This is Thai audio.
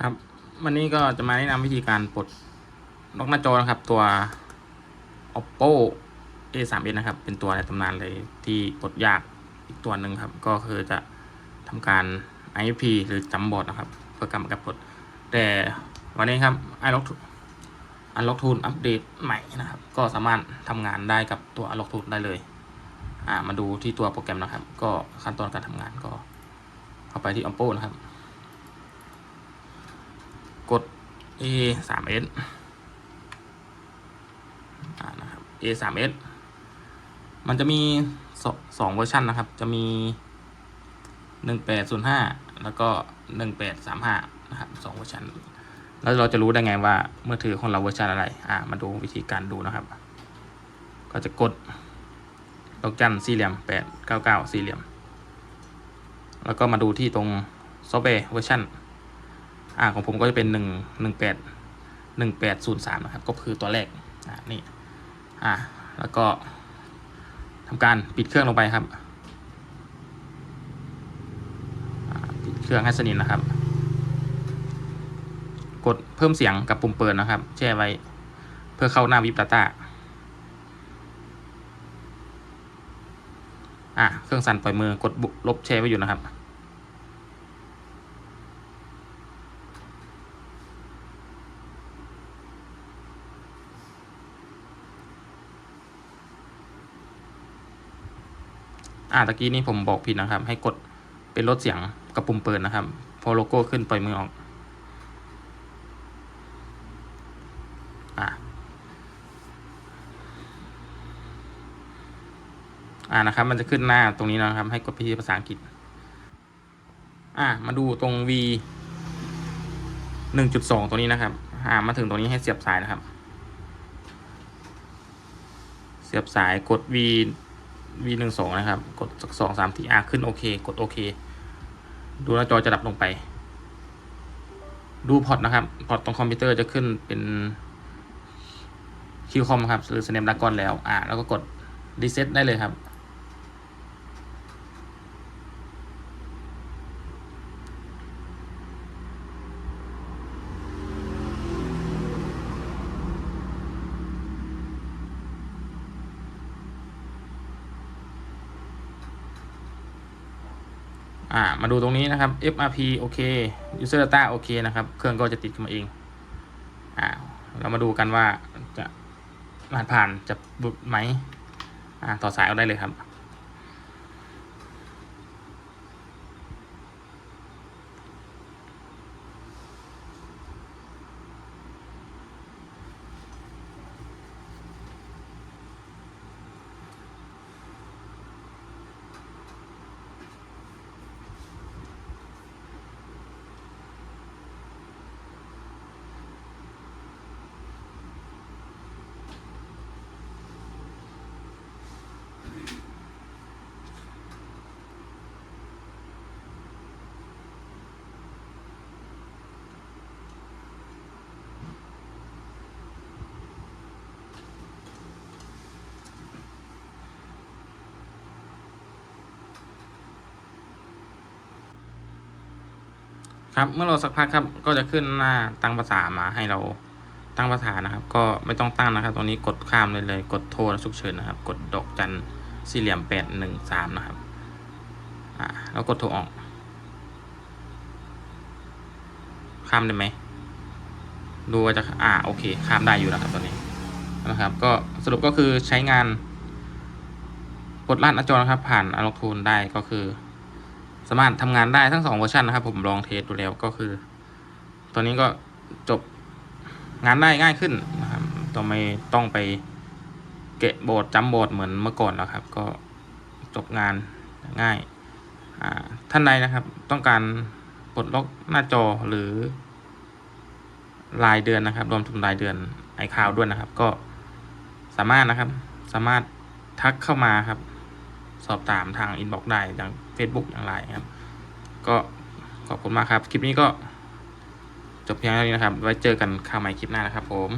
ครับ วันนี้ก็จะมาแนะนำวิธีการปลดล็อกหน้าจอนะครับ ตัว oppo a 3 s นะครับ เป็นตัวในตำนานเลยที่ปลดยากอีกตัวหนึ่งครับ ก็คือจะทำการ IFP หรือจำบอร์ดนะครับ เพื่อการกับปลด แต่วันนี้ครับ iLock Unlock Tool อัปเดตใหม่นะครับ ก็สามารถทำงานได้กับตัว Unlock Tool ได้เลยอ่ามาดูที่ตัวโปรแกรมนะครับ ก็ขั้นตอนการทำงานก็เข้าไปที่ oppo นะครับ กด A 3 S นะครับ A 3 S มันจะมีสองเวอร์ชันนะครับ จะมี 1805 แล้วก็ 1835 นะครับสองเวอร์ชันแล้วเราจะรู้ได้ไงว่ามือถือของเราเวอร์ชันอะไร อ่า มาดูวิธีการดูนะครับ ก็จะกดดอกจันสี่เหลี่ยม899สี่เหลี่ยม แล้วก็มาดูที่ตรงซอฟต์แวร์เวอร์ชัน อ่าของผมก็จะเป็นหนึ่งหนึ่งแปดหนึ่งแปดศูนย์สามนะครับ ก็คือตัวแรกอ่านี่อ่าแล้วก็ทำการปิดเครื่องลงไปครับปิดเครื่องให้สนิทนะครับ กดเพิ่มเสียงกับปุ่มเปิดนะครับ แช่ไว้เพื่อเข้าหน้าวิบ Data อ่าเครื่องสั่นปล่อยมือกดบุลบแช่ไว้อยู่นะครับ อ่าตะกี้นี้ผมบอกผิดนะครับ ให้กดเป็นลดเสียงกับปุ่มเปิดนะครับ พอโลโก้ขึ้นปล่อยมือออกอ่าอ่านะครับ มันจะขึ้นหน้าตรงนี้นะครับ ให้กดไปที่ภาษาอังกฤษ อ่า มาดูตรง V หนึ่งจุดสองตัวนี้นะครับ อ่า มาถึงตรงนี้ให้เสียบสายนะครับ เสียบสายกด V V หนึ่งสองนะครับ กดสักสองสามทีอะขึ้นโอเค กดโอเค ดูหน้าจอจะดับลงไป ดูพอร์ตนะครับ พอร์ตตรงคอมพิวเตอร์จะขึ้นเป็นคิวคอมครับหรือ Snapdragon แล้ว อะแล้วก็กดรีเซ็ตได้เลยครับ อ่ามาดูตรงนี้นะครับ FRP โอเค User Data โอเคนะครับ เครื่องก็จะติดขึ้นมาเองอ่าเรามาดูกันว่าจะรหัสผ่านจะบุดไหมอ่าต่อสายเอาได้เลยครับ ครับ เมื่อเราสักพักครับ ก็จะขึ้นหน้าตั้งภาษามาให้เราตั้งภาษานะครับ ก็ไม่ต้องตั้งนะครับ ตรงนี้กดข้ามเลยเลย กดโทรฉุกเฉินนะครับ กดดอกจันสี่เหลี่ยมแปดหนึ่งสามนะครับ อ่าแล้วกดโทรออก ข้ามได้ไหม ดูว่าจะ อ่า โอเค ข้ามได้อยู่นะครับตอนนี้ นะครับ ก็สรุปก็คือใช้งานกดลาดหน้าจอนะครับ ผ่านอ n ล็อกทูลได้ก็คือ สามารถทำงานได้ทั้งสองเวอร์ชันนะครับ ผมลองเทสดูแล้วก็คือตัวนี้ก็จบงานได้ง่ายขึ้นนะครับต้องไม่ต้องไปเกะโบดจำโบดเหมือนเมื่อก่อนแล้วครับ ก็จบงานง่ายท่านใดนะครับ ต้องการปลดล็อกหน้าจอหรือรายเดือนนะครับ รวมถึงรายเดือนไอคาวด้วยนะครับ ก็สามารถนะครับ สามารถทักเข้ามาครับ สอบถามทางอินบ็อกซ์ได้อย่าง Facebook อย่างไรครับ ก็ขอบคุณมากครับ คลิปนี้ก็จบเพียงเท่านี้นะครับ ไว้เจอกันคราวใหม่คลิปหน้านะครับผม